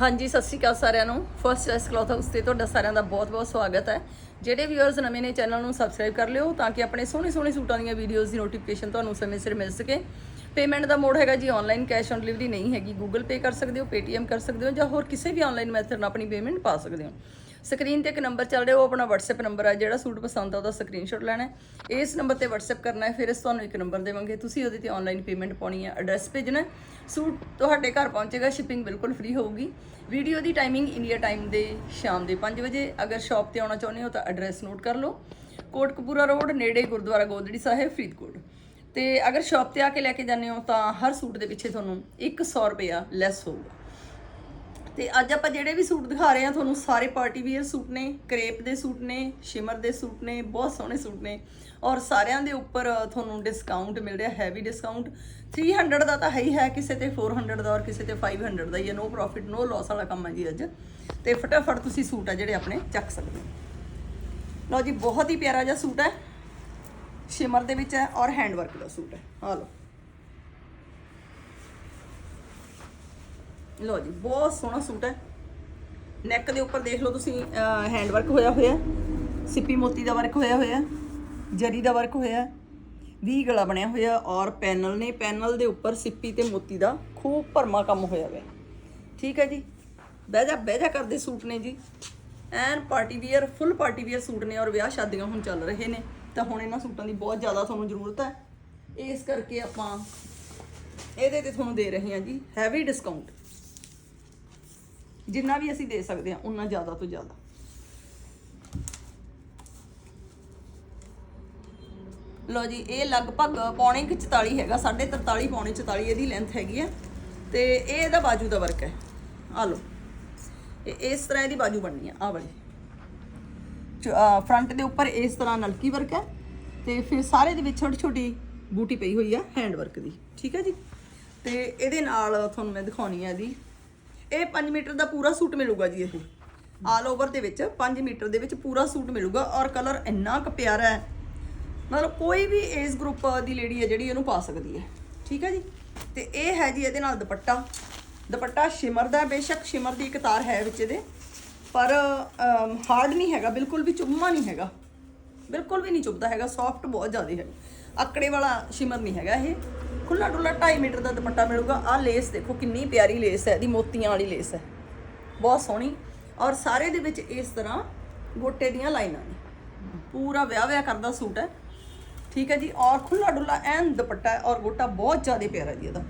ਹਾਂਜੀ, ਸਤਿ ਸ਼੍ਰੀ ਅਕਾਲ ਸਾਰਿਆਂ ਨੂੰ। ਫਰਸਟ ਚੋਇਸ ਕਲੌਥ ਹਾਊਸ ਤੇ ਤੁਹਾਡਾ ਸਾਰਿਆਂ ਦਾ ਬਹੁਤ-ਬਹੁਤ ਸਵਾਗਤ ਹੈ। ਜਿਹੜੇ ਵੀਅਰਸ ਨਵੇਂ ਨੇ ਚੈਨਲ ਨੂੰ ਸਬਸਕ੍ਰਾਈਬ ਕਰ ਲਿਓ ਤਾਂ ਕਿ ਆਪਣੇ ਸੋਹਣੇ ਸੋਹਣੇ ਸੂਟਾਂ ਦੀਆਂ ਵੀਡੀਓਜ਼ ਦੀ ਨੋਟੀਫਿਕੇਸ਼ਨ ਤੁਹਾਨੂੰ ਸਮੇਂ ਸਿਰ ਮਿਲ ਸਕੇ। ਪੇਮੈਂਟ ਦਾ ਮੋਡ ਹੈਗਾ ਜੀ ਆਨਲਾਈਨ ਕੈਸ਼ ਔਨ ਡਿਲੀਵਰੀ ਨਹੀਂ ਹੈਗੀ। ਗੂਗਲ ਪੇ ਕਰ ਸਕਦੇ ਹੋ ਪੇਟੀਐਮ ਕਰ ਸਕਦੇ ਹੋ ਜਾਂ ਹੋਰ ਕਿਸੇ ਵੀ ਆਨਲਾਈਨ ਮੈਥਡ ਨਾਲ ਆਪਣੀ ਪੇਮੈਂਟ ਪਾ ਸਕਦੇ ਹੋ। ਸਕਰੀਨ ਤੇ ਇੱਕ ਨੰਬਰ ਚੱਲ ਰਿਹਾ, ਉਹ ਆਪਣਾ WhatsApp ਨੰਬਰ ਹੈ ਜਿਹੜਾ ਸੂਟ ਪਸੰਦ ਆ, ਉਹਦਾ ਸਕਰੀਨਸ਼ਾਟ ਲੈਣਾ ਹੈ। ਇਸ ਨੰਬਰ ਤੇ WhatsApp ਕਰਨਾ ਹੈ, ਫਿਰ ਇਸ ਤੁਹਾਨੂੰ ਇੱਕ ਨੰਬਰ ਦੇਵਾਂਗੇ। ਤੁਸੀਂ ਉਹਦੇ ਤੇ ਆਨਲਾਈਨ ਪੇਮੈਂਟ ਪਾਉਣੀ ਹੈ ਐਡਰੈਸ ਭੇਜਣਾ ਸੂਟ ਤੁਹਾਡੇ ਘਰ ਪਹੁੰਚੇਗਾ ਸ਼ਿਪਿੰਗ ਬਿਲਕੁਲ ਫ੍ਰੀ ਹੋਊਗੀ। ਵੀਡੀਓ ਦੀ ਟਾਈਮਿੰਗ ਇੰਡੀਆ ਟਾਈਮ ਦੇ ਸ਼ਾਮ ਦੇ 5 ਵਜੇ। ਅਗਰ ਸ਼ਾਪ ਤੇ ਆਉਣਾ ਚਾਹੁੰਦੇ ਹੋ ਤਾਂ ਐਡਰੈਸ ਨੋਟ ਕਰ ਲਓ। ਕੋਟਕਪੂਰਾ ਰੋਡ ਨੇੜੇ ਗੁਰਦੁਆਰਾ ਗੋਦੜੀ ਸਾਹਿਬ, ਫਰੀਦਕੋਟ। ਤੇ ਅਗਰ ਸ਼ਾਪ ਤੇ ਆ ਕੇ ਲੈ ਕੇ ਜਾਂਦੇ ਹੋ ਤਾਂ ਹਰ ਸੂਟ ਦੇ ਪਿੱਛੇ ਤੁਹਾਨੂੰ 100 ਰੁਪਇਆ ਲੈਸ ਹੋਊਗਾ। ਤੇ ਅੱਜ ਆਪਾਂ ਜਿਹੜੇ ਵੀ ਸੂਟ ਦਿਖਾ ਰਹੇ ਹਾਂ, ਤੁਹਾਨੂੰ ਸਾਰੇ ਪਾਰਟੀ ਵੀਅਰ ਸੂਟ ਨੇ, ਕਰੇਪ ਦੇ ਸੂਟ ਨੇ ਸ਼ਿਮਰ ਦੇ ਸੂਟ ਨੇ, ਬਹੁਤ ਸੋਹਣੇ ਸੂਟ ਨੇ। ਔਰ ਸਾਰਿਆਂ ਦੇ ਉੱਪਰ ਤੁਹਾਨੂੰ ਡਿਸਕਾਊਂਟ ਮਿਲ ਰਿਹਾ ਹੈਵੀ ਡਿਸਕਾਊਂਟ 300 ਦਾ ਤਾਂ ਹੈ ਹੀ ਹੈ, ਕਿਸੇ ਤੇ 400 ਦਾ ਔਰ ਕਿਸੇ ਤੇ 500 ਦਾ ਹੀ ਹੈ ਨੋ ਪ੍ਰੋਫਿਟ ਨੋ ਲਾਸ ਵਾਲਾ ਕੰਮ ਹੈ ਜੀ ਅੱਜ। ਤੇ ਫਟਾਫਟ ਤੁਸੀਂ ਸੂਟ ਆ ਜਿਹੜੇ ਆਪਣੇ ਚੱਕ ਸਕਦੇ ਹੋ। ਲਓ ਜੀ, ਬਹੁਤ ਹੀ ਪਿਆਰਾ ਜਿਹਾ ਸੂਟ ਹੈ। ਸ਼ਿਮਰ ਦੇ ਵਿੱਚ ਹੈ ਔਰ ਹੈਂਡ ਵਰਕ ਦਾ ਸੂਟ ਹੈ। ਆ ਲਓ। ਲੋ ਜੀ, ਬਹੁਤ ਸੋਹਣਾ ਸੂਟ ਹੈ। ਨੈਕ ਦੇ ਉੱਪਰ ਦੇਖ ਲਓ ਤੁਸੀਂ ਹੈਂਡ ਵਰਕ ਹੋਇਆ ਹੋਇਆ, ਸਿੱਪੀ ਮੋਤੀ ਦਾ ਵਰਕ ਹੋਇਆ ਹੋਇਆ, ਜਰੀ ਦਾ ਵਰਕ ਹੋਇਆ ਵੀ ਗਲਾ ਬਣਿਆ ਹੋਇਆ ਔਰ ਪੈਨਲ ਨੇ, ਪੈਨਲ ਦੇ ਉੱਪਰ ਸਿੱਪੀ ਤੇ ਮੋਤੀ ਦਾ ਖੂਬ ਭਰਮਾ ਕੰਮ ਹੋਇਆ ਹੋਇਆ। ਠੀਕ ਹੈ ਜੀ? ਬਹਿ ਜਾ ਬਹਿ ਜਾ ਕਰਦੇ ਸੂਟ ਨੇ ਜੀ। ਐਨ party wear full party wear suit ਨੇ ਔਰ ਵਿਆਹ ਸ਼ਾਦੀਆਂ ਹੁਣ ਚੱਲ ਰਹੇ ਨੇ। ਤਾਂ ਹੁਣ ਇਹਨਾਂ ਸੂਟਾਂ ਦੀ ਬਹੁਤ ਜ਼ਿਆਦਾ ਤੁਹਾਨੂੰ ਜ਼ਰੂਰਤ ਹੈ। ਇਸ ਕਰਕੇ ਆਪਾਂ ਇਹਦੇ ਤੇ ਤੁਹਾਨੂੰ ਦੇ ਰਹੇ ਹਾਂ ਜੀ ਹੈਵੀ ਡਿਸਕਾਊਂਟ ਜਿੰਨਾ ਵੀ ਅਸੀਂ ਦੇ ਸਕਦੇ ਹਾਂ ਉਨਾ ਜ਼ਿਆਦਾ ਤੋਂ ਜ਼ਿਆਦਾ। ਲੋ ਜੀ, ਇਹ ਲਗਭਗ ਪੌਣੇ ਕੁ 44 ਹੈਗਾ 43 ਪੌਣੇ 44 ਇਹਦੀ ਲੈਂਥ ਹੈਗੀ ਹੈ। ਤੇ ਇਹ ਇਹਦਾ ਬਾਜੂ ਦਾ ਵਰਕ ਹੈ। ਆ ਲੋ ਇਹ ਇਸ ਤਰ੍ਹਾਂ ਇਹਦੀ ਬਾਜੂ ਬਣਨੀ ਆ ਆ ਵਾਲੀ। ਫਰੰਟ ਦੇ ਉੱਪਰ ਇਸ ਤਰ੍ਹਾਂ ਨਲਕੀ ਵਰਕ ਹੈ। ਤੇ ਫਿਰ ਸਾਰੇ ਦੇ ਵਿੱਚ ਛੋਟੀ ਛੋਟੀ ਬੂਟੀ ਪਈ ਹੋਈ ਆ ਹੈਂਡ ਵਰਕ ਦੀ। ਠੀਕ ਹੈ ਜੀ? ਤੇ ਇਹਦੇ ਨਾਲ ਤੁਹਾਨੂੰ ਮੈਂ ਦਿਖਾਉਣੀ ਆ ਇਹਦੀ ਇਹ 5 ਮੀਟਰ ਦਾ ਪੂਰਾ ਸੂਟ ਮਿਲੂਗਾ ਜੀ ਇਹ। ਆਲ ਓਵਰ ਦੇ ਵਿੱਚ 5 ਮੀਟਰ ਦੇ ਵਿੱਚ ਪੂਰਾ ਸੂਟ ਮਿਲੂਗਾ ਔਰ ਕਲਰ ਇੰਨਾ ਕੁ ਪਿਆਰਾ ਹੈ। ਮਤਲਬ ਕੋਈ ਵੀ ਏਜ ਗਰੁੱਪ ਦੀ ਲੇਡੀ ਹੈ ਜਿਹੜੀ ਇਹਨੂੰ ਪਾ ਸਕਦੀ ਹੈ। ਠੀਕ ਹੈ ਜੀ? ਤੇ ਇਹ ਹੈ ਜੀ ਇਹਦੇ ਨਾਲ ਦੁਪੱਟਾ। ਦੁਪੱਟਾ ਸ਼ਿਮਰ ਦਾ ਬੇਸ਼ੱਕ ਸ਼ਿਮਰ ਦੀ ਇੱਕ ਤਾਰ ਹੈ ਵਿੱਚ ਇਹਦੇ। ਪਰ ਹਾਰਡ ਨਹੀਂ ਹੈਗਾ, ਬਿਲਕੁਲ ਵੀ ਚੁੰਮਾ ਨਹੀਂ ਹੈਗਾ। ਬਿਲਕੁਲ ਵੀ ਨਹੀਂ ਚੁੱਭਦਾ ਹੈਗਾ ਸੌਫਟ ਬਹੁਤ ਜ਼ਿਆਦਾ ਹੈ। ਆਕੜੇ ਵਾਲਾ ਸ਼ਿਮਰ ਨਹੀਂ ਹੈਗਾ ਇਹ। ਖੁੱਲਾ ਡੁੱਲਾ 2.5 ਮੀਟਰ ਦਾ ਦੁਪੱਟਾ ਮਿਲੂਗਾ। ਆਹ ਲੇਸ ਦੇਖੋ ਕਿੰਨੀ ਪਿਆਰੀ ਲੇਸ ਹੈ, ਇਹਦੀ ਮੋਤੀਆਂ ਵਾਲੀ ਲੇਸ ਹੈ। ਬਹੁਤ ਸੋਹਣੀ। ਔਰ ਸਾਰੇ ਦੇ ਵਿੱਚ ਇਸ ਤਰ੍ਹਾਂ ਗੋਟੇ ਦੀਆਂ ਲਾਈਨਾਂ ਨੇ। ਪੂਰਾ ਵਿਆਹ ਵਿਆਹ ਕਰਦਾ ਸੂਟ ਹੈ। ਠੀਕ ਹੈ ਜੀ? ਔਰ ਖੁੱਲਾ ਡੁੱਲਾ ਐਨ ਦੁਪੱਟਾ ਹੈ ਔਰ ਗੋਟਾ ਬਹੁਤ ਜ਼ਿਆਦਾ ਪਿਆਰਾ ਜੀ ਇਹਦਾ।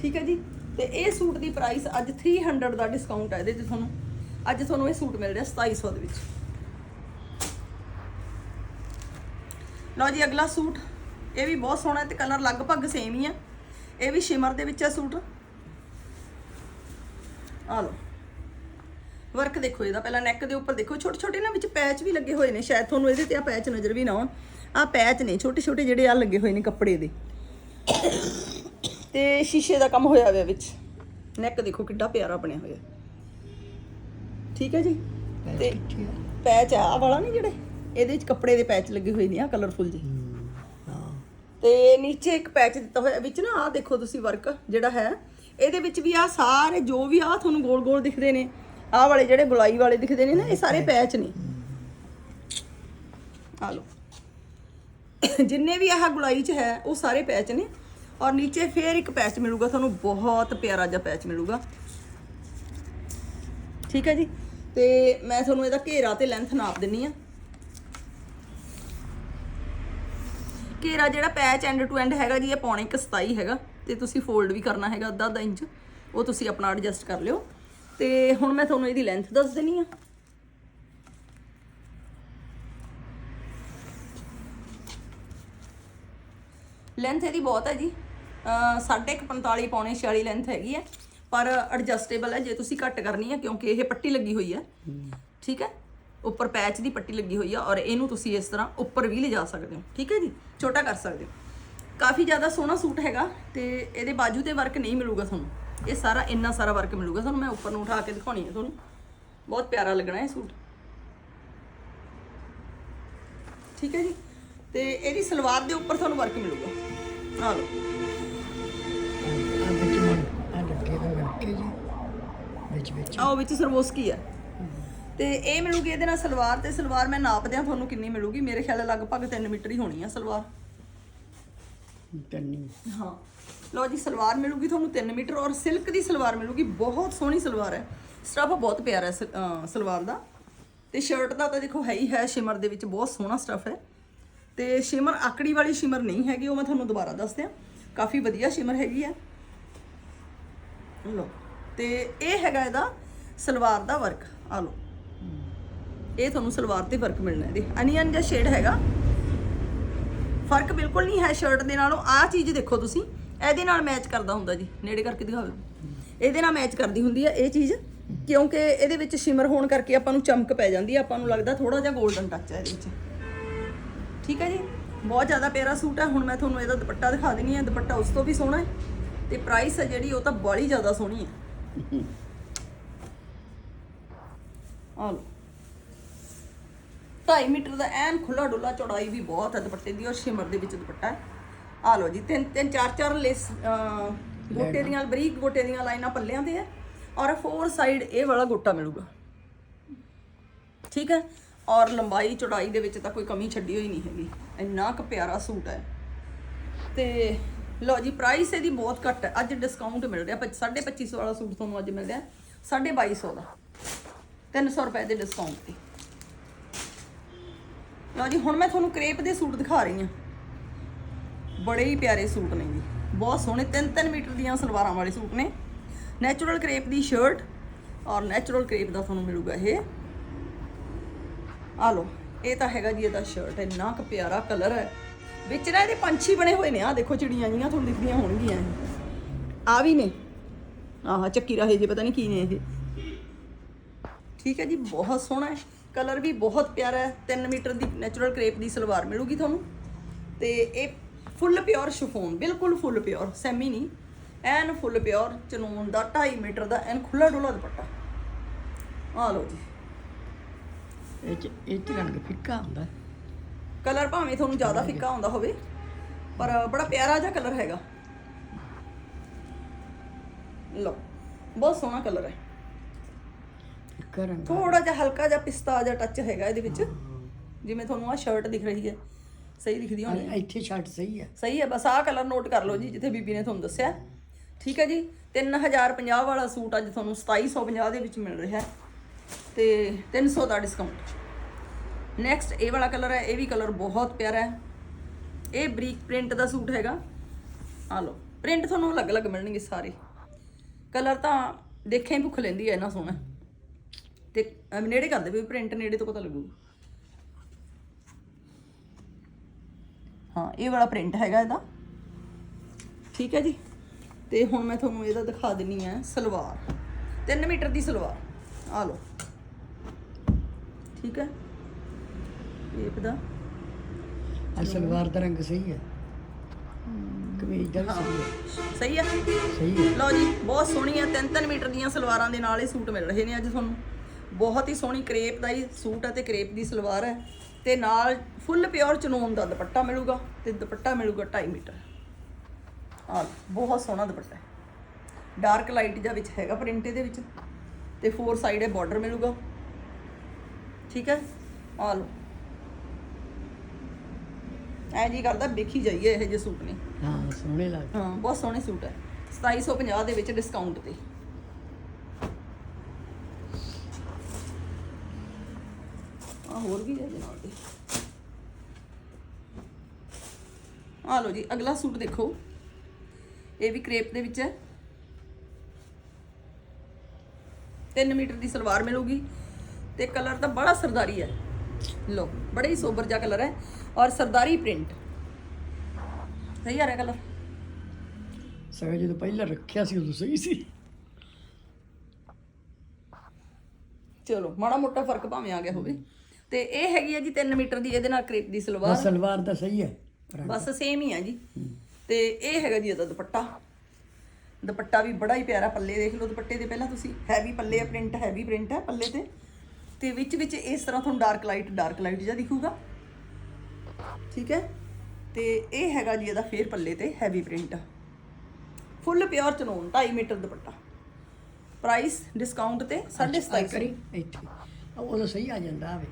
ਠੀਕ ਹੈ ਜੀ? ਤੇ ਇਹ ਸੂਟ ਦੀ ਪ੍ਰਾਈਸ ਅੱਜ 300 ਦਾ ਡਿਸਕਾਊਂਟ ਹੈ ਇਹਦੇ 'ਚ ਤੁਹਾਨੂੰ। ਅੱਜ ਤੁਹਾਨੂੰ ਇਹ ਸੂਟ ਮਿਲ ਰਿਹਾ 2700 ਦੇ ਵਿੱਚ। ਲਓ ਜੀ ਅਗਲਾ ਸੂਟ। ਇਹ ਵੀ ਬਹੁਤ ਸੋਹਣਾ ਤੇ ਕਲਰ ਲਗਭਗ ਸੇਮ ਹੀ ਹੈ ਇਹ ਵੀ ਸ਼ਿਮਰ ਦੇ ਵਿੱਚ ਹੈ ਸੂਟ। ਆ ਲਓ। ਵਰਕ ਦੇਖੋ ਇਹਦਾ। ਪਹਿਲਾਂ ਨੈਕ ਦੇ ਉੱਪਰ ਦੇਖੋ। ਛੋਟੇ ਛੋਟੇ ਨਾ ਵਿੱਚ ਪੈਚ ਵੀ ਲੱਗੇ ਹੋਏ ਨੇ। ਸ਼ਾਇਦ ਤੁਹਾਨੂੰ ਇਹਦੇ ਤੇ ਆ ਪੈਚ ਨਜ਼ਰ ਵੀ ਨਾ ਆਉਣ। ਆ ਪੈਚ ਨੇ। ਛੋਟੇ ਛੋਟੇ ਜਿਹੜੇ ਆ ਲੱਗੇ ਹੋਏ ਨੇ ਕੱਪੜੇ ਦੇ। ਤੇ ਸ਼ੀਸ਼ੇ ਦਾ ਕੰਮ ਹੋਇਆ ਹੋਇਆ ਵਿੱਚ। ਨੈਕ ਦੇਖੋ ਕਿੱਡਾ ਪਿਆਰਾ ਬਣਿਆ ਹੋਇਆ। ਠੀਕ ਹੈ ਜੀ? ਤੇ ਪੈਚ ਆ? ਵਾਲਾ ਨਹੀਂ ਜਿਹੜੇ? ਇਹਦੇ ਵਿੱਚ ਕੱਪੜੇ ਦੇ ਪੈਚ ਲੱਗੇ ਹੋਏ ਨੇ। ਆ ਕਲਰਫੁਲ ਜੀ ਤੇ ਨੀਚੇ ਇੱਕ ਪੈਚ ਦਿੱਤਾ ਹੋਇਆ, ਵਿੱਚ ਨਾ ਆਹ ਦੇਖੋ ਤੁਸੀਂ ਵਰਕ ਜਿਹੜਾ ਹੈ, ਇਹਦੇ ਵਿੱਚ ਵੀ ਆ ਸਾਰੇ ਜੋ ਵੀ ਆ ਤੁਹਾਨੂੰ ਗੋਲ ਗੋਲ ਦਿਖਦੇ ਨੇ, ਆਹ ਵਾਲੇ ਜਿਹੜੇ ਗੁਲਾਈ ਵਾਲੇ ਦਿਖਦੇ ਨੇ ਨਾ, ਇਹ ਸਾਰੇ ਪੈਚ ਨੇ। ਆ ਲਓ। ਜਿੰਨੇ ਵੀ ਆਹ ਗੁਲਾਈ ਚ ਹੈ, ਉਹ ਸਾਰੇ ਪੈਚ ਨੇ। ਔਰ ਨੀਚੇ ਫੇਰ ਇੱਕ ਪੈਚ ਮਿਲੂਗਾ, ਤੁਹਾਨੂੰ ਬਹੁਤ ਪਿਆਰਾ ਜਿਹਾ ਪੈਚ ਮਿਲੂਗਾ। ਠੀਕ ਹੈ ਜੀ? ਤੇ ਮੈਂ ਤੁਹਾਨੂੰ ਇਹਦਾ ਘੇਰਾ ਤੇ ਲੈਂਥ ਨਾਪ ਦਿੰਨੀ ਆ। ਘੇਰਾ ਜਿਹੜਾ ਪੈਚ ਐਂਡ ਟੂ ਐਂਡ ਹੈਗਾ ਜੀ ਇਹ ਪੌਣੇ ਕੁ 27 ਹੈਗਾ ਤੇ ਤੁਸੀਂ ਫੋਲਡ ਵੀ ਕਰਨਾ ਹੈਗਾ ਅੱਧਾ ਅੱਧਾ ਇੰਚ ਉਹ ਤੁਸੀਂ ਆਪਣਾ ਐਡਜਸਟ ਕਰ ਲਿਓ। ਤੇ ਹੁਣ ਮੈਂ ਤੁਹਾਨੂੰ ਇਹਦੀ ਲੈਂਥ ਦੱਸ ਦੇਣੀ ਆ। ਲੈਂਥ ਇਹਦੀ ਬਹੁਤ ਹੈ ਜੀ। ਅ 45 ਪੌਣੇ 46 ਲੈਂਥ ਹੈਗੀ ਹੈ ਪਰ ਐਡਜਸਟੇਬਲ ਹੈ ਜੇ ਤੁਸੀਂ ਘੱਟ ਕਰਨੀ ਹੈ ਕਿਉਂਕਿ ਇਹ ਪੱਟੀ ਲੱਗੀ ਹੋਈ ਹੈ। ਠੀਕ ਹੈ? ਉੱਪਰ ਪੈਚ ਦੀ ਪੱਟੀ ਲੱਗੀ ਹੋਈ ਆ ਔਰ ਇਹਨੂੰ ਤੁਸੀਂ ਇਸ ਤਰ੍ਹਾਂ ਉੱਪਰ ਵੀ ਲਿਜਾ ਸਕਦੇ ਹੋ ਠੀਕ ਹੈ ਜੀ? ਛੋਟਾ ਕਰ ਸਕਦੇ ਹੋ। ਕਾਫੀ ਜ਼ਿਆਦਾ ਸੋਹਣਾ ਸੂਟ ਹੈਗਾ ਤੇ ਇਹਦੇ ਬਾਜੂ ਤੇ ਵਰਕ ਨਹੀਂ ਮਿਲੂਗਾ ਤੁਹਾਨੂੰ। ਇਹ ਸਾਰਾ ਇੰਨਾ ਸਾਰਾ ਵਰਕ ਮਿਲੂਗਾ ਤੁਹਾਨੂੰ ਮੈਂ ਉੱਪਰ ਨੂੰ ਉਠਾ ਕੇ ਦਿਖਾਉਣੀ ਹੈ ਤੁਹਾਨੂੰ। ਬਹੁਤ ਪਿਆਰਾ ਲੱਗਣਾ ਇਹ ਸੂਟ। ਠੀਕ ਹੈ ਜੀ? ਤੇ ਇਹਦੀ ਸਲਵਾਰ ਦੇ ਉੱਪਰ ਤੁਹਾਨੂੰ ਵਰਕ ਮਿਲੂਗਾ। ਆ ਲਓ। ਆ ਵਿੱਚ ਮਨ ਆ ਲੱਗੇ ਹੋਏ ਵਰਕੇ ਜੀ। ਵਿੱਚ ਵਿੱਚ। ਉਹ ਵਿੱਚ ਸਰਵੋਸਕੀ ਆ ਤੇ ਇਹ ਮਿਲੂਗੀ ਇਹਦੇ ਨਾਲ ਸਲਵਾਰ ਤੇ ਸਲਵਾਰ ਮੈਂ ਨਾਪ ਦਿਆਂ ਤੁਹਾਨੂੰ ਕਿੰਨੀ ਮਿਲੂਗੀ? ਮੇਰੇ ਖਿਆਲ ਲਗਭਗ 3 ਮੀਟਰ ਹੀ ਹੋਣੀ ਆ ਸਲਵਾਰ। ਤੰਨੀ ਹਾਂ। ਲਓ ਜੀ ਸਲਵਾਰ ਮਿਲੂਗੀ ਤੁਹਾਨੂੰ 3 ਮੀਟਰ ਔਰ ਸਿਲਕ ਦੀ ਸਲਵਾਰ ਮਿਲੂਗੀ। ਬਹੁਤ ਸੋਹਣੀ ਸਲਵਾਰ ਹੈ। ਸਟਫ ਬਹੁਤ ਪਿਆਰਾ ਹੈ ਸਲਵਾਰ ਦਾ। ਤੇ ਸ਼ਰਟ ਦਾ ਤਾਂ ਦੇਖੋ ਹੈ ਹੀ ਹੈ ਸ਼ਿਮਰ ਦੇ ਵਿੱਚ ਬਹੁਤ ਸੋਹਣਾ ਸਟਫ ਹੈ। ਤੇ ਸ਼ਿਮਰ ਆਕੜੀ ਵਾਲੀ ਸ਼ਿਮਰ ਨਹੀਂ ਹੈਗੀ ਉਹ ਮੈਂ ਤੁਹਾਨੂੰ ਦੁਬਾਰਾ ਦੱਸ ਦਿਆਂ। ਕਾਫੀ ਵਧੀਆ ਸ਼ਿਮਰ ਹੈਗੀ ਹੈ। ਲਓ। ਤੇ ਇਹ ਹੈਗਾ ਇਹਦਾ ਸਲਵਾਰ ਦਾ ਵਰਕ। ਆ ਲਓ। ਇਹ ਤੁਹਾਨੂੰ ਸਲਵਾਰ ਤੇ ਵਰਕ ਮਿਲਣਾ ਇਹਦੇ ਅਨੀਅਨ ਜਿਹਾ ਸ਼ੇਡ ਹੈਗਾ। ਫ਼ਰਕ ਬਿਲਕੁਲ ਨਹੀਂ ਹੈ ਸ਼ਰਟ ਦੇ ਨਾਲੋਂ। ਆਹ ਚੀਜ਼ ਦੇਖੋ ਤੁਸੀਂ ਇਹਦੇ ਨਾਲ ਮੈਚ ਕਰਦਾ ਹੁੰਦਾ ਜੀ। ਨੇੜੇ ਕਰਕੇ ਦਿਖਾਓ। ਇਹਦੇ ਨਾਲ ਮੈਚ ਕਰਦੀ ਹੁੰਦੀ ਹੈ ਇਹ ਚੀਜ਼ ਕਿਉਂਕਿ ਇਹਦੇ ਵਿੱਚ ਸ਼ਿਮਰ ਹੋਣ ਕਰਕੇ ਆਪਾਂ ਨੂੰ ਚਮਕ ਪੈ ਜਾਂਦੀ ਹੈ ਆਪਾਂ ਨੂੰ ਲੱਗਦਾ ਥੋੜਾ ਜਿਹਾ 골ਡਨ ਟੱਚ ਹੈ ਇਹਦੇ ਵਿੱਚ। ਠੀਕ ਹੈ ਜੀ? ਬਹੁਤ ਜ਼ਿਆਦਾ ਪਿਆਰਾ ਸੂਟ ਹੈ ਹੁਣ ਮੈਂ ਤੁਹਾਨੂੰ ਇਹਦਾ ਦੁਪੱਟਾ ਦਿਖਾ ਦਿੰਨੀ ਹੈ ਦੁਪੱਟਾ ਉਸ ਤੋਂ ਵੀ ਸੋਹਣਾ ਹੈ। ਤੇ ਪ੍ਰਾਈਸ ਹੈ ਜਿਹੜੀ ਉਹ ਤਾਂ ਬੜੀ ਜ਼ਿਆਦਾ ਸੋਹਣੀ ਹੈ ਆ ਲਓ। 2.5 ਮੀਟਰ ਦਾ ਐਨ ਖੁੱਲਾ ਡੁੱਲਾ ਚੌੜਾਈ ਵੀ ਬਹੁਤ ਹੈ ਦੁਪੱਟੇ ਦੀ ਔਰ ਸ਼ਿਮਰ ਦੇ ਵਿੱਚ ਦੁਪੱਟਾ ਹੈ। ਆ ਲਓ ਜੀ ਤਿੰਨ ਤਿੰਨ ਚਾਰ ਚਾਰ ਲੇਸ ਗੋਟੇ ਦੀਆਂ ਬਰੀਕ ਗੋਟੇ ਦੀਆਂ ਲਾਈਨਾਂ ਪੱਲਿਆਂ ਤੇ ਹੈ ਔਰ ਫੋਰ ਸਾਈਡ ਇਹ ਵਾਲਾ ਗੋਟਾ ਮਿਲੂਗਾ। ਠੀਕ ਹੈ? ਔਰ ਲੰਬਾਈ ਚੌੜਾਈ ਦੇ ਵਿੱਚ ਤਾਂ ਕੋਈ ਕਮੀ ਛੱਡੀ ਹੋਈ ਨਹੀਂ ਹੈਗੀ। ਇੰਨਾ ਕੁ ਪਿਆਰਾ ਸੂਟ ਹੈ। ਤੇ ਲਓ ਜੀ ਪ੍ਰਾਈਸ ਇਹਦੀ ਬਹੁਤ ਘੱਟ ਹੈ। ਅੱਜ ਡਿਸਕਾਊਂਟ ਮਿਲ ਰਿਹਾ 2500 ਵਾਲਾ ਸੂਟ ਤੁਹਾਨੂੰ ਅੱਜ ਮਿਲ ਰਿਹਾ 2250 ਦਾ। 300 ਰੁਪਏ ਦੇ ਡਿਸਕਾਊਂਟ ਤੇ। ਲਓ ਜੀ ਹੁਣ ਮੈਂ ਤੁਹਾਨੂੰ ਕ੍ਰੇਪ ਦੇ ਸੂਟ ਦਿਖਾ ਰਹੀ ਹਾਂ। ਬੜੇ ਹੀ ਪਿਆਰੇ ਸੂਟ ਨੇ ਜੀ। ਬਹੁਤ ਸੋਹਣੇ 3-3 ਮੀਟਰ ਦੀਆਂ ਸਲਵਾਰਾਂ ਵਾਲੇ ਸੂਟ ਨੇ। ਨੈਚੁਰਲ ਕ੍ਰੇਪ ਦੀ ਸ਼ਰਟ ਔਰ ਨੈਚੁਰਲ ਕ੍ਰੇਪ ਦਾ ਤੁਹਾਨੂੰ ਮਿਲੂਗਾ ਇਹ। ਆ ਲਓ, ਇਹ ਤਾਂ ਹੈਗਾ ਜੀ, ਇਹਦਾ ਸ਼ਰਟ ਇੰਨਾ ਕੁ ਪਿਆਰਾ ਕਲਰ ਹੈ। ਵਿੱਚ ਨਾ ਇਹਦੇ ਪੰਛੀ ਬਣੇ ਹੋਏ ਨੇ ਆ ਦੇਖੋ ਚਿੜੀਆਂ ਜੀਆਂ ਤੁਹਾਨੂੰ ਦਿਖਦੀਆਂ ਹੋਣਗੀਆਂ ਆ ਵੀ ਨੇ। ਆਹ ਚੱਕੀ ਰਾਹੇ ਜੇ, ਪਤਾ ਨਹੀਂ ਕੀ ਨੇ ਇਹ। ਠੀਕ ਹੈ ਜੀ, ਬਹੁਤ ਸੋਹਣਾ ਹੈ। ਕਲਰ ਵੀ ਬਹੁਤ ਪਿਆਰਾ ਹੈ। 3 ਮੀਟਰ ਦੀ ਨੈਚੁਰਲ ਕ੍ਰੇਪ ਦੀ ਸਲਵਾਰ ਮਿਲੂਗੀ ਤੁਹਾਨੂੰ। ਤੇ ਇਹ ਫੁੱਲ ਪਿਓਰ ਸ਼ਿਫੋਨ ਬਿਲਕੁਲ ਫੁੱਲ ਪਿਓਰ ਸੈਮੀ ਨਹੀਂ। ਐਨ ਫੁੱਲ ਪਿਓਰ ਚਨੂਨ ਦਾ 2.5 ਮੀਟਰ ਦਾ ਐਨ ਖੁੱਲਾ ਡੁੱਲਾ ਦੁਪੱਟਾ। ਆ ਲਓ ਜੀ। ਇਹ ਚ ਇਹ ਚ ਰੰਗ ਫਿੱਕਾ ਹੁੰਦਾ ਕਲਰ ਭਾਵੇਂ ਤੁਹਾਨੂੰ ਜ਼ਿਆਦਾ ਫਿੱਕਾ ਆਉਂਦਾ ਹੋਵੇ ਪਰ ਬੜਾ ਪਿਆਰਾ ਜਿਹਾ ਕਲਰ ਹੈਗਾ। ਲਓ ਬਹੁਤ ਸੋਹਣਾ ਕਲਰ ਹੈ। ਰੰਗ ਥੋੜਾ ਜਿਹਾ ਹਲਕਾ ਜਿਹਾ ਪਿਸਤਾ ਜਿਹਾ ਟੱਚ ਹੈਗਾ ਇਹਦੇ ਵਿੱਚ। ਜਿਵੇਂ ਤੁਹਾਨੂੰ ਆ ਸ਼ਰਟ ਦਿਖ ਰਹੀ ਹੈ। ਸਹੀ ਦਿਖਦੀ ਹੋਣੀ ਹੈ। ਇੱਥੇ ਛੱਟ ਸਹੀ ਹੈ। ਸਹੀ ਹੈ ਬਸ ਆਹ ਕਲਰ ਨੋਟ ਕਰ ਲਓ ਜੀ ਜਿੱਥੇ ਬੀਬੀ ਨੇ ਤੁਹਾਨੂੰ ਦੱਸਿਆ। ਠੀਕ ਹੈ ਜੀ 3050 ਵਾਲਾ ਸੂਟ ਅੱਜ ਤੁਹਾਨੂੰ 2750 ਦੇ ਵਿੱਚ ਮਿਲ ਰਿਹਾ ਹੈ। ਤੇ 300 ਦਾ ਡਿਸਕਾਊਂਟ ਨੈਕਸਟ ਇਹ ਵਾਲਾ ਕਲਰ ਹੈ ਇਹ ਵੀ ਕਲਰ ਬਹੁਤ ਪਿਆਰਾ ਹੈ। ਇਹ ਬਰੀਕ ਪ੍ਰਿੰਟ ਦਾ ਸੂਟ ਹੈਗਾ। ਆ ਲਓ ਪ੍ਰਿੰਟ ਤੁਹਾਨੂੰ ਅਲੱਗ-ਅਲੱਗ ਮਿਲਣਗੇ ਸਾਰੇ। ਕਲਰ ਤਾਂ ਦੇਖਿਆ ਹੀ ਭੁੱਖ ਲੈਂਦੀ ਹੈ ਇੰਨਾ ਸੋਹਣਾ ਤੇ ਨੇੜੇ ਕਰਦੇ ਵੀ ਪ੍ਰਿੰਟ ਨੇੜੇ ਤੋਂ ਪਤਾ ਲੱਗੂ। ਹਾਂ ਇਹ ਵਾਲਾ ਪ੍ਰਿੰਟ ਹੈਗਾ ਇਹਦਾ। ਠੀਕ ਹੈ ਜੀ? ਤੇ ਹੁਣ ਮੈਂ ਤੁਹਾਨੂੰ ਇਹਦਾ ਦਿਖਾ ਦਿੰਨੀ ਆ ਸਲਵਾਰ। 3 ਮੀਟਰ ਦੀ ਸਲਵਾਰ। ਆ ਲਓ। ਠੀਕ ਹੈ? ਇਹ ਦਾ। ਆ ਸਲਵਾਰ ਦਾ ਰੰਗ ਸਹੀ ਹੈ। ਕਮੀਜ਼ ਦਾ ਵੀ ਸਹੀ ਹੈ। ਸਹੀ ਹੈ? ਸਹੀ ਹੈ। ਲਓ ਜੀ ਬਹੁਤ ਸੋਹਣੀ ਹੈ 3-3 ਮੀਟਰ ਦੀਆਂ ਸਲਵਾਰਾਂ ਦੇ ਨਾਲ ਇਹ ਸੂਟ ਮਿਲ ਰਹੇ ਨੇ ਅੱਜ ਤੁਹਾਨੂੰ। ਬਹੁਤ ਹੀ ਸੋਹਣੀ ਕਰੇਪ ਦਾ ਹੀ ਸੂਟ ਹੈ ਤੇ ਕਰੇਪ ਦੀ ਸਲਵਾਰ ਹੈ ਤੇ ਨਾਲ ਫੁੱਲ ਪਿਓਰ ਚਨੂਨ ਦਾ ਦੁਪੱਟਾ ਮਿਲੂਗਾ ਤੇ ਦੁਪੱਟਾ ਮਿਲੂਗਾ 2.5 ਮੀਟਰ। ਆ ਬਹੁਤ ਸੋਹਣਾ ਦੁਪੱਟਾ ਹੈ। ਡਾਰਕ ਲਾਈਟ ਜਿਹਾ ਵਿੱਚ ਹੈਗਾ ਪ੍ਰਿੰਟ ਇਹਦੇ ਵਿੱਚ ਤੇ ਫੋਰ ਸਾਈਡ ਹੈ ਬਾਰਡਰ ਮਿਲੂਗਾ। ਠੀਕ ਹੈ? ਆ ਲਓ। ਐ ਜੀ ਕਰਦਾ ਵੇਖੀ ਜਾਈਏ ਇਹ ਜਿਹੇ ਸੂਟ ਨੇ। ਹਾਂ ਸੋਹਣੇ ਲੱਗਦੇ। ਹਾਂ ਬਹੁਤ ਸੋਹਣੇ ਸੂਟ ਹੈ। 2750 ਦੇ ਵਿੱਚ ਡਿਸਕਾਊਂਟ ਤੇ। ਆ ਹੋਰ ਵੀ ਇਹਦੇ ਨਾਲ ਦੇ ਆ ਲਓ ਜੀ ਅਗਲਾ ਸੂਟ ਦੇਖੋ। ਇਹ ਵੀ ਕ੍ਰੇਪ ਦੇ ਵਿੱਚ ਹੈ। 3 ਮੀਟਰ ਦੀ ਸਲਵਾਰ ਮਿਲੂਗੀ ਤੇ ਕਲਰ ਤਾਂ ਬੜਾ ਸਰਦਾਰੀ ਹੈ। ਲੋ ਬੜਾ ਹੀ ਸੋਬਰ ਜਿਹਾ ਕਲਰ ਹੈ ਔਰ ਸਰਦਾਰੀ ਪ੍ਰਿੰਟ। ਸਹੀ ਆ ਰਿਹਾ ਕਲਰ? ਸਗਾ ਜਦੋਂ ਪਹਿਲਾਂ ਰੱਖਿਆ ਸੀ ਉਦੋਂ ਸਹੀ ਸੀ। ਚਲੋ ਮਾੜਾ ਮੋਟਾ ਫ਼ਰਕ ਭਾਵੇਂ ਆ ਗਿਆ ਹੋਵੇ। ਤੇ ਇਹ ਹੈਗੀ ਹੈ ਜੀ 3 ਮੀਟਰ ਦੀ ਇਹਦੇ ਨਾਲ ਕ੍ਰੇਪ ਦੀ ਸਲਵਾਰ। ਸਲਵਾਰ ਦਾ ਸਹੀ ਹੈ। ਬਸ ਸੇਮ ਹੀ ਆ ਜੀ। ਤੇ ਇਹ ਹੈਗਾ ਜੀ ਇਹਦਾ ਦੁਪੱਟਾ। ਦੁਪੱਟਾ ਵੀ ਬੜਾ ਹੀ ਪਿਆਰਾ ਪੱਲੇ ਦੇਖ ਲਓ ਦੁਪੱਟੇ ਦੇ ਪਹਿਲਾਂ ਤੁਸੀਂ। ਹੈਵੀ ਪੱਲੇ ਆ ਪ੍ਰਿੰਟ ਹੈਵੀ ਪ੍ਰਿੰਟ ਹੈ ਪੱਲੇ ਤੇ। ਤੇ ਵਿੱਚ ਵਿੱਚ ਇਸ ਤਰ੍ਹਾਂ ਤੁਹਾਨੂੰ ਡਾਰਕ ਲਾਈਟ ਡਾਰਕ ਲਾਈਟ ਜਿਹਾ ਦਿਖੂਗਾ। ਠੀਕ ਹੈ? ਤੇ ਇਹ ਹੈਗਾ ਜੀ ਇਹਦਾ ਫੇਰ ਪੱਲੇ ਤੇ heavy print full pure chinon 2.5 metre ਦੁਪੱਟਾ। ਪ੍ਰਾਈਸ ਡਿਸਕਾਊਂਟ ਤੇ 2750 ਕਰੀ ਇੱਥੇ। ਉਹ ਤਾਂ ਸਹੀ ਆ ਜਾਂਦਾ ਆਵੇ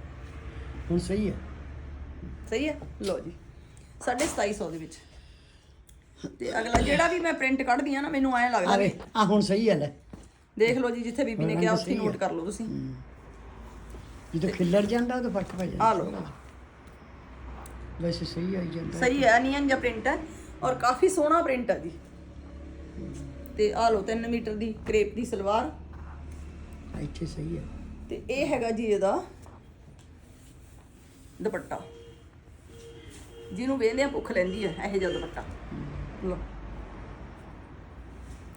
ਹੁਣ ਸਹੀ ਹੈ। ਸਹੀ ਹੈ? ਲਓ ਜੀ। 2750 ਦੇ ਵਿੱਚ। ਤੇ ਅਗਲਾ ਜਿਹੜਾ ਵੀ ਮੈਂ ਪ੍ਰਿੰਟ ਕੱਢਦੀ ਆ ਨਾ ਮੈਨੂੰ ਐਂ ਲੱਗਦਾ ਆਵੇ ਵੀ ਆ ਹੁਣ ਸਹੀ ਹੈ ਲੈ। ਦੇਖ ਲਓ ਜੀ ਜਿੱਥੇ ਬੀਬੀ ਨੇ ਕਿਹਾ ਉੱਥੇ ਨੋਟ। ਕਰ ਲਓ ਤੁਸੀਂ। ਜਦੋਂ ਖਿੱਲਰ ਜਾਂਦਾ ਉਹ ਤਾਂ ਫ਼ਰਕ ਪੈ ਜਾਂਦਾ। ਆ ਲਓ। ਵੈਸੇ ਸਹੀ ਆਈ ਜਾਂਦਾ। ਸਹੀ ਹੈ ਅਨੀਅਨ ਜਾਂ ਪ੍ਰਿੰਟ ਹੈ ਔਰ ਕਾਫੀ ਸੋਹਣਾ ਪ੍ਰਿੰਟ ਹੈ ਜੀ। ਤੇ ਆ ਲਓ 3 ਮੀਟਰ ਦੀ ਕਰੇਪ ਦੀ ਸਲਵਾਰ। ਇੱਥੇ ਸਹੀ ਹੈ। ਤੇ ਇਹ ਹੈਗਾ ਜੀ ਇਹਦਾ ਦੁਪੱਟਾ। ਜਿਹਨੂੰ ਵੇਖਦੇ ਆ ਭੁੱਖ ਲੈਂਦੀ ਹੈ ਇਹੋ ਜਿਹਾ ਦੁਪੱਟਾ। ਲਓ।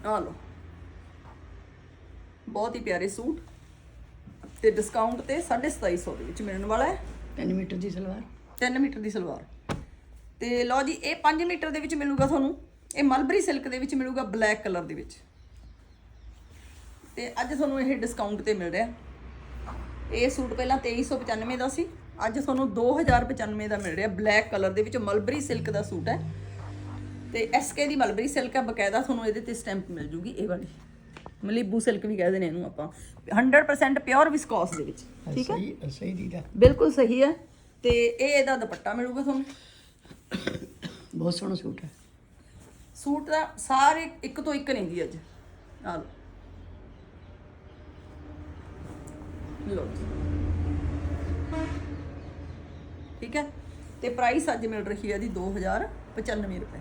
ਆ ਲਓ। ਬਹੁਤ ਹੀ ਪਿਆਰੇ ਸੂਟ। ਤੇ ਡਿਸਕਾਊਂਟ ਤੇ 2750 ਦੇ ਵਿੱਚ ਮਿਲਣ ਵਾਲਾ ਹੈ। 3 ਮੀਟਰ ਦੀ ਸਲਵਾਰ। 3 ਮੀਟਰ ਦੀ ਸਲਵਾਰ। ਤੇ ਲਓ ਜੀ ਇਹ 5 ਮੀਟਰ ਦੇ ਵਿੱਚ ਮਿਲੂਗਾ ਤੁਹਾਨੂੰ। ਇਹ ਮਲਬਰੀ ਸਿਲਕ ਦੇ ਵਿੱਚ ਮਿਲੂਗਾ ਬਲੈਕ ਕਲਰ ਦੇ ਵਿੱਚ। ਤੇ ਅੱਜ ਤੁਹਾਨੂੰ ਇਹ ਡਿਸਕਾਊਂਟ ਤੇ ਮਿਲ ਰਿਹਾ। ਇਹ ਸੂਟ ਪਹਿਲਾਂ 2395 ਦਾ ਸੀ। ਅੱਜ ਤੁਹਾਨੂੰ 2095 ਦਾ ਮਿਲ ਰਿਹਾ ਬਲੈਕ ਕਲਰ ਦੇ ਵਿੱਚ ਮਲਬਰੀ ਸਿਲਕ ਦਾ ਸੂਟ ਹੈ। ਤੇ ਐਸਕੇ ਦੀ ਮਲਬਰੀ ਸਿਲਕ ਹੈ ਬਕਾਇਦਾ ਤੁਹਾਨੂੰ ਇਹਦੇ ਤੇ ਸਟੈਂਪ ਮਿਲ ਜੂਗੀ ਇਹ ਵਾਲੀ। ਮਲੀਬੂ ਸਿਲਕ ਵੀ ਕਹਿੰਦੇ ਨੇ ਇਹਨੂੰ ਆਪਾਂ। 100% ਪਿਓਰ ਵਿਸਕੋਸ ਦੇ ਵਿੱਚ ਠੀਕ ਹੈ? ਸਹੀ ਸਹੀ ਦੀਦਾ ਬਿਲਕੁਲ ਸਹੀ ਹੈ। ਤੇ ਇਹ ਇਹਦਾ ਦੁਪੱਟਾ ਮਿਲੂਗਾ ਤੁਹਾਨੂੰ। ਬਹੁਤ ਸੋਹਣਾ ਸੂਟ ਹੈ। ਸੂਟ ਦਾ ਸਾਰੇ ਇੱਕ ਤੋਂ ਇੱਕ ਲੈਂਦੀ ਅੱਜ। ਆ ਜੀ। ਠੀਕ ਹੈ? ਤੇ ਪ੍ਰਾਈਸ ਅੱਜ ਮਿਲ ਰਹੀ ਹੈ ਦੀ 2095 ਰੁਪਏ।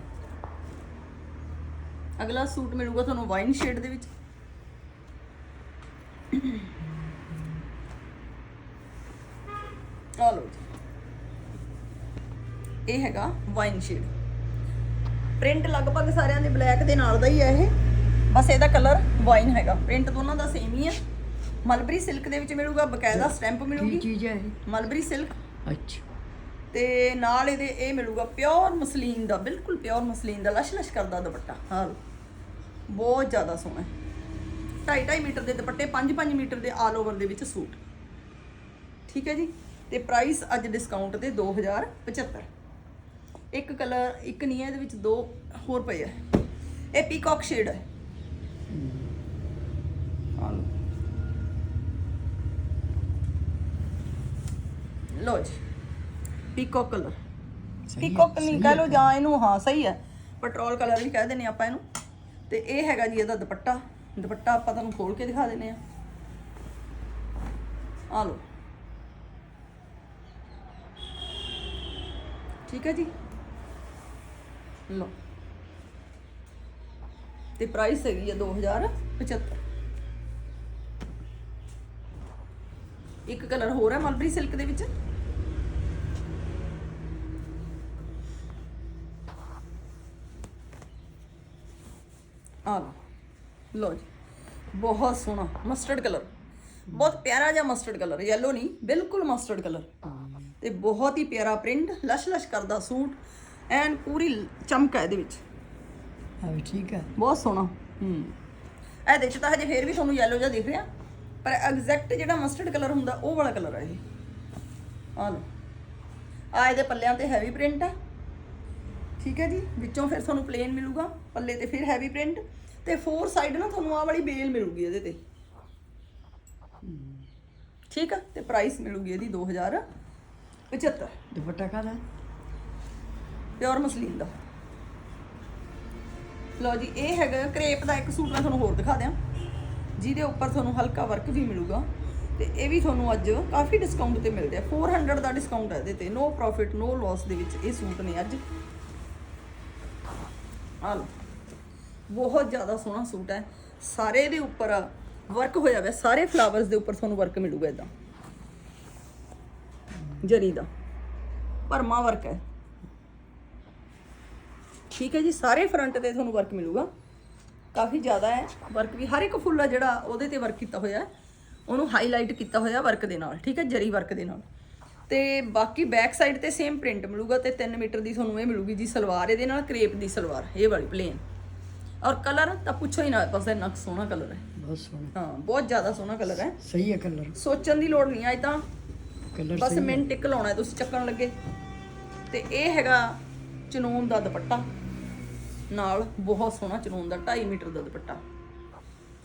ਅਗਲਾ ਸੂਟ ਮਿਲੂਗਾ ਤੁਹਾਨੂੰ ਵਾਈਨ ਸ਼ੇਡ ਦੇ ਵਿੱਚ। ਆ ਲਓ ਇਹ ਹੈਗਾ ਵਾਈਨ ਸ਼ੇਡ ਪ੍ਰਿੰਟ ਲਗਭਗ ਸਾਰਿਆਂ ਦੇ ਬਲੈਕ ਦੇ ਨਾਲ ਦਾ ਹੀ ਹੈ ਇਹ। ਬਸ ਇਹਦਾ ਕਲਰ ਵਾਈਨ ਹੈਗਾ। ਪ੍ਰਿੰਟ ਦੋਨਾਂ ਦਾ ਸੇਮ ਹੀ ਹੈ। ਮਲਬਰੀ ਸਿਲਕ ਦੇ ਵਿੱਚ ਮਿਲੂਗਾ ਬਕਾਇਦਾ ਸਟੈਂਪ ਕੀ ਮਿਲੂਗੀ। ਚੀਜ਼ ਹੈ ਇਹ? ਮਲਬਰੀ ਸਿਲਕ ਅੱਛਾ। ਤੇ ਨਾਲ ਇਹਦੇ, ਇਹ ਮਿਲੂਗਾ ਪਿਓਰ ਮਸਲੀਨ ਦਾ, ਬਿਲਕੁਲ ਪਿਓਰ ਮਸਲੀਨ ਦਾ ਲਸ਼-ਲਸ਼ ਕਰਦਾ ਦੁਪੱਟਾ, ਹਾਂ। ਲਓ। ਬਹੁਤ ਜ਼ਿਆਦਾ ਸੋਹਣਾ ਹੈ। 2.5 ਮੀਟਰ ਦੇ ਦੁਪੱਟੇ 5-5 ਮੀਟਰ ਦੇ ਆਲ ਓਵਰ ਦੇ ਵਿੱਚ ਸੂਟ। ਠੀਕ ਹੈ ਜੀ? ਤੇ ਪ੍ਰਾਈਸ ਅੱਜ ਡਿਸਕਾਊਂਟ ਤੇ 2075 ਇੱਕ ਕਲਰ ਇੱਕ ਨਹੀਂ ਹੈ, ਇਹਦੇ ਵਿੱਚ ਦੋ ਹੋਰ ਪਏ ਆ ਇਹ ਪੀਕਾਕ ਸ਼ੇਡ ਹੈ। ਲਓ ਲੋ ਜੀ। ਪੀਕਾਕ ਕਲਰ ਪੀਕਾਕ ਨਹੀਂ ਕਹ ਲੋ ਜਾਂ ਇਹਨੂੰ ਹਾਂ ਸਹੀ ਹੈ। ਪੈਟਰੋਲ ਕਲਰ ਵੀ ਕਹਿ ਦਿੰਦੇ ਆਪਾਂ ਇਹਨੂੰ। ਤੇ ਇਹ ਹੈਗਾ ਜੀ ਇਹਦਾ ਦੁਪੱਟਾ। ਦੁਪੱਟਾ ਆਪਾਂ ਤੁਹਾਨੂੰ ਖੋਲ ਕੇ ਦਿਖਾ ਦਿੰਨੇ ਆ ਆ ਲਓ। ਠੀਕ ਹੈ ਜੀ? ਲਓ। ਤੇ ਪ੍ਰਾਈਸ ਹੈਗੀ ਹੈ 2075 ਇੱਕ ਕਲਰ ਹੋਰ ਹੈ ਮਲਬਰੀ ਸਿਲਕ ਦੇ ਵਿੱਚ। ਆ ਲਓ। ਲਓ ਜੀ। ਬਹੁਤ ਸੋਹਣਾ। ਮਸਟਰਡ ਕਲਰ ਬਹੁਤ ਪਿਆਰਾ ਜਿਹਾ ਮਸਟਰਡ ਕਲਰ ਯੈਲੋ ਨਹੀਂ ਬਿਲਕੁਲ ਮਸਟਰਡ ਕਲਰ ਤੇ ਬਹੁਤ ਹੀ ਪਿਆਰਾ ਪ੍ਰਿੰਟ ਲਸ਼ ਲਸ਼ ਕਰਦਾ ਸੂਟ। ਐਨ ਪੂਰੀ ਚਮਕ ਹੈ ਇਹਦੇ ਵਿੱਚ। ਆ ਵੀ ਠੀਕ ਹੈ ਬਹੁਤ ਸੋਹਣਾ। ਹੂੰ। ਇਹਦੇ ਚ ਤਾਂ ਹਜੇ ਫੇਰ ਵੀ ਤੁਹਾਨੂੰ ਯੈਲੋ ਜਿਹਾ ਦਿਖ ਰਿਹਾ। ਪਰ ਐਗਜ਼ੈਕਟ ਜਿਹੜਾ ਮਸਟਰਡ ਕਲਰ ਹੁੰਦਾ ਉਹ ਵਾਲਾ ਕਲਰ ਹੈ ਇਹ। ਆ ਲਓ। ਆ ਇਹਦੇ ਪੱਲਿਆਂ ਤੇ ਹੈਵੀ ਪ੍ਰਿੰਟ ਹੈ ਠੀਕ ਹੈ ਜੀ? ਵਿੱਚੋਂ ਫਿਰ ਤੁਹਾਨੂੰ ਪਲੇਨ ਮਿਲੂਗਾ। ਪੱਲੇ ਤੇ ਫਿਰ ਹੈਵੀ ਪ੍ਰਿੰਟ ਤੇ ਫੋਰ ਸਾਈਡ ਨਾ ਤੁਹਾਨੂੰ ਆਹ ਵਾਲੀ ਬੇਲ ਮਿਲੂਗੀ ਇਹਦੇ ਤੇ। ਠੀਕ ਆ? ਤੇ ਪ੍ਰਾਈਸ ਮਿਲੂਗੀ ਇਹਦੀ 2075 ਦੁਪੱਟਾ ਕਾਹਦਾ? ਪਿਓਰ ਮਸਲੀਨ ਦਾ। ਲਓ ਜੀ ਇਹ ਹੈਗਾ ਕਰੇਪ ਦਾ ਇੱਕ ਸੂਟ ਮੈਂ ਤੁਹਾਨੂੰ ਹੋਰ ਦਿਖਾ ਦਿਆਂ। ਜਿਹਦੇ ਉੱਪਰ ਤੁਹਾਨੂੰ ਹਲਕਾ ਵਰਕ ਵੀ ਮਿਲੂਗਾ। ਤੇ ਇਹ ਵੀ ਤੁਹਾਨੂੰ ਅੱਜ ਕਾਫੀ ਡਿਸਕਾਊਂਟ ਤੇ ਮਿਲ ਰਿਹਾ 400 ਦਾ ਡਿਸਕਾਊਂਟ ਹੈ ਇਹਦੇ ਤੇ। ਨੋ ਪ੍ਰੋਫਿਟ ਨੋ ਲਾਸ ਦੇ ਵਿੱਚ ਇਹ ਸੂਟ ਨੇ ਅੱਜ। ਆ ਲਓ। ਬਹੁਤ ਜ਼ਿਆਦਾ ਸੋਹਣਾ ਸੂਟ ਹੈ। ਸਾਰੇ ਦੇ ਉੱਪਰ ਵਰਕ ਹੋਇਆ ਹੋਇਆ ਸਾਰੇ ਫਲਾਵਰਸ ਦੇ ਉੱਪਰ ਤੁਹਾਨੂੰ ਵਰਕ ਮਿਲੂਗਾ ਇਦਾਂ ਜਰੀ ਦਾ। ਪਰਮਾ ਵਰਕ ਹੈ। ਠੀਕ ਹੈ ਜੀ, ਸਾਰੇ ਫਰੰਟ ਤੇ ਤੁਹਾਨੂੰ ਵਰਕ ਮਿਲੂਗਾ। ਕਾਫੀ ਜ਼ਿਆਦਾ ਹੈ। ਵਰਕ ਵੀ ਹਰ ਇੱਕ ਫੁੱਲ ਆ ਜਿਹੜਾ ਉਹਦੇ ਤੇ ਵਰਕ ਕੀਤਾ ਹੋਇਆ ਹੈ। ਉਹਨੂੰ ਹਾਈਲਾਈਟ ਕੀਤਾ ਹੋਇਆ ਵਰਕ ਦੇ ਨਾਲ। ਠੀਕ ਹੈ, ਜਰੀ ਵਰਕ ਦੇ ਨਾਲ। ਤੇ ਬਾਕੀ ਬੈਕ ਸਾਈਡ ਤੇ ਸੇਮ ਪ੍ਰਿੰਟ ਮਿਲੂਗਾ ਤੇ 3 ਮੀਟਰ ਦੀ ਤੁਹਾਨੂੰ ਇਹ ਮਿਲੂਗੀ ਜੀ ਸਲਵਾਰ, ਇਹਦੇ ਨਾਲ ਕਰੇਪ ਦੀ ਸਲਵਾਰ, ਇਹ ਵਾਲੀ ਪਲੇਨ ਔਰ ਕਲਰ ਤਾਂ ਪੁੱਛੋ ਹੀ ਨਾ ਬਸ ਇੰਨਾ ਕੁ ਸੋਹਣਾ ਕਲਰ ਹੈ। ਬਹੁਤ ਸੋਹਣਾ। ਹਾਂ ਬਹੁਤ ਜ਼ਿਆਦਾ ਸੋਹਣਾ ਕਲਰ ਹੈ। ਸਹੀ ਹੈ ਕਲਰ। ਸੋਚਣ ਦੀ ਲੋੜ ਨਹੀਂ ਅੱਜ ਤਾਂ ਕਲਰ ਬਸ ਮਿੰਟ ਇੱਕ ਲਾਉਣਾ ਹੈ ਤੁਸੀਂ ਚੱਕਣ ਲੱਗੇ। ਤੇ ਇਹ ਹੈਗਾ ਚਨੂਨ ਦਾ ਦੁਪੱਟਾ। ਨਾਲ ਬਹੁਤ ਸੋਹਣਾ ਚਨੂਨ ਦਾ 2.5 ਮੀਟਰ ਦਾ ਦੁਪੱਟਾ।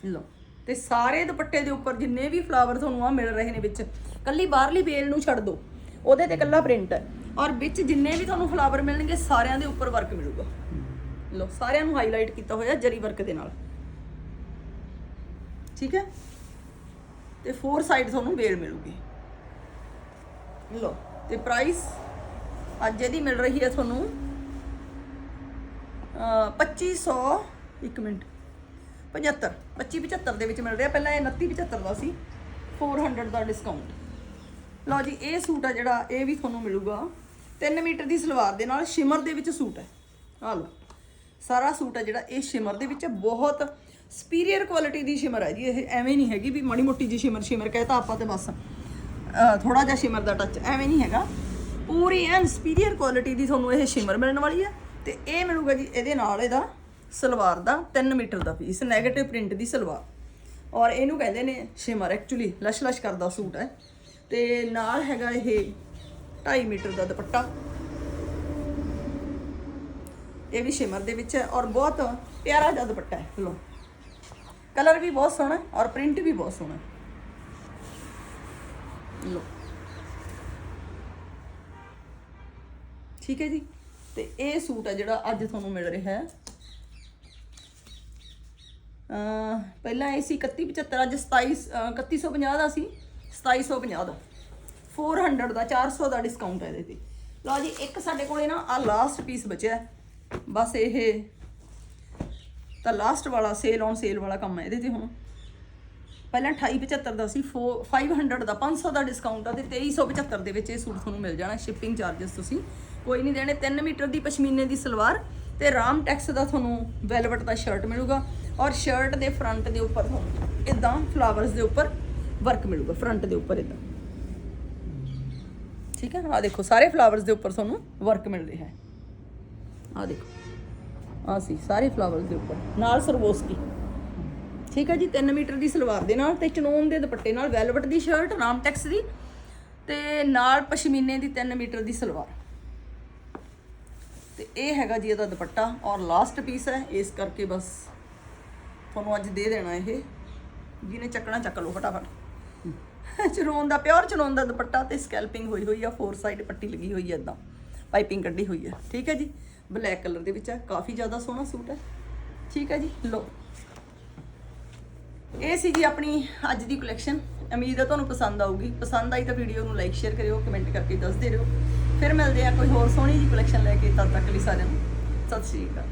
ਲਓ ਤੇ ਸਾਰੇ ਦੁਪੱਟੇ ਦੇ ਉੱਪਰ ਜਿੰਨੇ ਵੀ ਫਲਾਵਰ ਤੁਹਾਨੂੰ ਆ ਮਿਲ ਰਹੇ ਨੇ ਵਿੱਚ ਕੱਲੀ ਬਾਹਰਲੀ ਬੇਲ ਨੂੰ ਛੱਡ ਦਿਓ ਉਹਦੇ ਤੇ ਕੱਲਾ ਪ੍ਰਿੰਟ ਹੈ। ਔਰ ਵਿੱਚ ਜਿੰਨੇ ਵੀ ਤੁਹਾਨੂੰ ਫਲਾਵਰ ਮਿਲਣਗੇ ਸਾਰਿਆਂ ਦੇ ਉੱਪਰ ਵਰਕ ਮਿਲੂਗਾ। ਲੋ ਸਾਰਿਆਂ ਨੂੰ ਹਾਈਲਾਈਟ ਕੀਤਾ ਹੋਇਆ ਜਰੀ ਵਰਕ ਦੇ ਨਾਲ। ਠੀਕ ਹੈ? ਤੇ ਫੋਰ ਸਾਈਡ ਤੁਹਾਨੂੰ ਵੇਲ ਮਿਲੂਗੀ। ਲੋ ਤੇ ਪ੍ਰਾਈਸ ਅੱਜ ਇਹਦੀ ਮਿਲ ਰਹੀ ਹੈ ਤੁਹਾਨੂੰ, ਅਹ 2500 ਇੱਕ ਮਿੰਟ 75 25 75 ਦੇ ਵਿੱਚ ਮਿਲ ਰਿਹਾ। ਪਹਿਲਾਂ ਇਹ 29 75 ਦਾ ਸੀ 400 ਦਾ ਡਿਸਕਾਊਂਟ ਲਓ ਜੀ, ਇਹ ਸੂਟ ਆ ਜਿਹੜਾ, ਇਹ ਵੀ ਤੁਹਾਨੂੰ ਮਿਲੂਗਾ। 3 ਮੀਟਰ ਦੀ ਸਲਵਾਰ ਦੇ ਨਾਲ ਸ਼ਿਮਰ ਦੇ ਵਿੱਚ ਸੂਟ ਹੈ। ਆ ਲਓ। ਸਾਰਾ ਸੂਟ ਹੈ ਜਿਹੜਾ, ਇਹ ਸ਼ਿਮਰ ਦੇ ਵਿੱਚ ਬਹੁਤ ਸੁਪੀਰੀਅਰ ਕੁਆਲਿਟੀ ਦੀ ਸ਼ਿਮਰ ਹੈ ਜੀ। ਇਹ ਐਵੇਂ ਨਹੀਂ ਹੈਗੀ ਵੀ ਮਾੜੀ ਮੋਟੀ ਜੀ ਸ਼ਿਮਰ ਸ਼ਿਮਰ ਕਹਤਾ ਆਪਾਂ ਤੇ ਬਸ ਥੋੜਾ ਜਿਹਾ ਸ਼ਿਮਰ ਦਾ ਟੱਚ ਐਵੇਂ ਨਹੀਂ ਹੈਗਾ। ਪੂਰੀ ਐਨ ਸੁਪੀਰੀਅਰ ਕੁਆਲਿਟੀ ਦੀ ਤੁਹਾਨੂੰ ਇਹ ਸ਼ਿਮਰ ਮਿਲਣ ਵਾਲੀ ਹੈ। ਤੇ ਇਹ ਮਿਲੂਗਾ ਜੀ ਇਹਦੇ ਨਾਲ ਇਹਦਾ ਸਲਵਾਰ ਦਾ 3 ਮੀਟਰ ਦਾ ਪੀਸ 네ਗੇਟਿਵ ਪ੍ਰਿੰਟ ਦੀ ਸਲਵਾਰ। ਔਰ ਇਹਨੂੰ ਕਹਿੰਦੇ ਨੇ ਸ਼ਿਮਰ ਐਕਚੁਅਲੀ ਲਸ਼ ਲਸ਼ ਕਰਦਾ ਸੂਟ ਹੈ। ਤੇ ਨਾਲ ਹੈਗਾ ਇਹ 2.5 ਮੀਟਰ ਦਾ ਦੁਪੱਟਾ। ਇਹ ਵੀ ਸ਼ਿਮਰ ਦੇ ਵਿੱਚ ਹੈ ਔਰ ਬਹੁਤ ਪਿਆਰਾ ਜਿਹਾ ਦੁਪੱਟਾ ਹੈ। ਲੋ ਕਲਰ ਵੀ ਬਹੁਤ ਸੋਹਣਾ ਔਰ ਪ੍ਰਿੰਟ ਵੀ ਬਹੁਤ ਸੋਹਣਾ ਲੋ ਠੀਕ ਹੈ ਜੀ। ਤੇ ਇਹ ਸੂਟ ਹੈ ਜਿਹੜਾ ਅੱਜ ਤੁਹਾਨੂੰ ਮਿਲ ਰਿਹਾ ਹੈ। ਪਹਿਲਾਂ ਇਹ ਸੀ 3175 ਅੱਜ 27 ਅਹ 3150 ਦਾ ਸੀ। 2750 ਦਾ। 400 ਦਾ 400 ਦਾ ਡਿਸਕਾਊਂਟ ਹੈ ਇਹਦੇ ਤੇ। ਲਓ ਜੀ, ਇੱਕ ਸਾਡੇ ਕੋਲੇ ਨਾ ਆ ਲਾਸਟ ਪੀਸ ਬਚਿਆ ਹੈ। ਬਸ ਇਹ ਤਾਂ ਲਾਸਟ ਵਾਲਾ ਸੇਲ ਔਨ ਸੇਲ ਵਾਲਾ ਕੰਮ ਹੈ ਇਹਦੇ ਤੇ ਹੁਣ। ਪਹਿਲਾਂ 2875 ਦਾ ਸੀ 4 500 ਦਾ 500 ਦਾ ਡਿਸਕਾਊਂਟ ਆ ਤੇ 2375 ਦੇ ਵਿੱਚ ਇਹ ਸੂਟ ਤੁਹਾਨੂੰ ਮਿਲ ਜਾਣਾ ਸ਼ਿਪਿੰਗ ਚਾਰजेस ਤੁਸੀਂ। ਕੋਈ ਨਹੀਂ ਦੇਣੇ 3 ਮੀਟਰ ਦੀ ਪਸ਼ਮੀਨੇ ਦੀ ਸਲਵਾਰ ਤੇ ਰਾਮ ਟੈਕਸ ਦਾ ਤੁਹਾਨੂੰ ਵੈਲਵਟ ਦਾ ਸ਼ਰਟ ਮਿਲੂਗਾ ਔਰ ਸ਼ਰਟ ਦੇ ਫਰੰਟ ਦੇ ਉੱਪਰ ਤੁਹਾਨੂੰ ਇਦਾਂ ਫਲਾਵਰਸ ਦੇ ਉੱਪਰ ਵਰਕ ਮਿਲੂਗਾ ਫਰੰਟ ਦੇ ਉੱਪਰ ਇਦਾਂ ਠੀਕ ਹੈ ਆ ਦੇਖੋ, ਸਾਰੇ ਫਲਾਵਰਸ ਦੇ ਉੱਪਰ ਤੁਹਾਨੂੰ ਵਰਕ ਮਿਲ ਰਿਹਾ ਹੈ। ਆ ਦੇਖੋ। ਆ ਸੀ, ਸਾਰੇ ਫਲਾਵਰਸ ਦੇ ਉੱਪਰ। ਨਾਲ ਸਰਵੋਸਕੀ ਠੀਕ ਹੈ ਜੀ 3 ਮੀਟਰ ਦੀ ਸਲਵਾਰ ਦੇ ਨਾਲ ਤੇ ਚਨੋਨ ਦੇ ਦੁਪੱਟੇ ਨਾਲ ਵੈਲਵਟ ਦੀ ਸ਼ਰਟ ਰਾਮਟੈਕਸ ਦੀ ਤੇ ਨਾਲ ਪਸ਼ਮੀਨੇ ਦੀ 3 ਮੀਟਰ ਦੀ ਸਲਵਾਰ। ਤੇ ਇਹ ਹੈਗਾ ਜੀ ਇਹਦਾ ਦੁਪੱਟਾ ਔਰ ਲਾਸਟ ਪੀਸ ਹੈ, ਇਸ ਕਰਕੇ ਬਸ ਤੁਹਾਨੂੰ ਅੱਜ ਦੇ ਦੇਣਾ ਇਹ। ਜਿਹਨੇ ਚੱਕਣਾ, ਚੱਕ ਲਓ ਫਟਾਫਟ। ਚਨੋਨ ਦਾ ਪਿਓਰ ਚਨੋਨ ਦਾ ਦੁਪੱਟਾ ਤੇ ਸਕੈਲਪਿੰਗ ਹੋਈ ਹੋਈ ਆ ਫੋਰ ਸਾਈਡ ਪੱਟੀ ਲੱਗੀ ਹੋਈ ਹੈ ਇਦਾਂ। ਪਾਈਪਿੰਗ ਕੱਢੀ ਹੋਈ ਹੈ ਠੀਕ ਹੈ ਜੀ? ਬਲੈਕ ਕਲਰ ਦੇ ਵਿੱਚ ਹੈ ਕਾਫੀ ਜ਼ਿਆਦਾ ਸੋਹਣਾ ਸੂਟ ਹੈ ਠੀਕ ਹੈ ਜੀ ਲੋ ਇਹ ਸੀ ਜੀ ਆਪਣੀ ਅੱਜ ਦੀ ਕਲੈਕਸ਼ਨ ਉਮੀਦ ਹੈ ਤੁਹਾਨੂੰ ਪਸੰਦ ਆਊਗੀ। ਪਸੰਦ ਆਈ ਤਾਂ ਵੀਡੀਓ ਨੂੰ ਲਾਈਕ ਸ਼ੇਅਰ ਕਰਿਓ ਕਮੈਂਟ ਕਰਕੇ ਦੱਸਦੇ ਰਹੋ। ਫਿਰ ਮਿਲਦੇ ਆ ਕੋਈ ਹੋਰ ਸੋਹਣੀ ਜੀ ਕਲੈਕਸ਼ਨ ਲੈ ਕੇ। ਤਦ ਤੱਕ ਲਈ ਸਾਰਿਆਂ ਨੂੰ ਸਤਿ ਸ਼੍ਰੀ ਅਕਾਲ।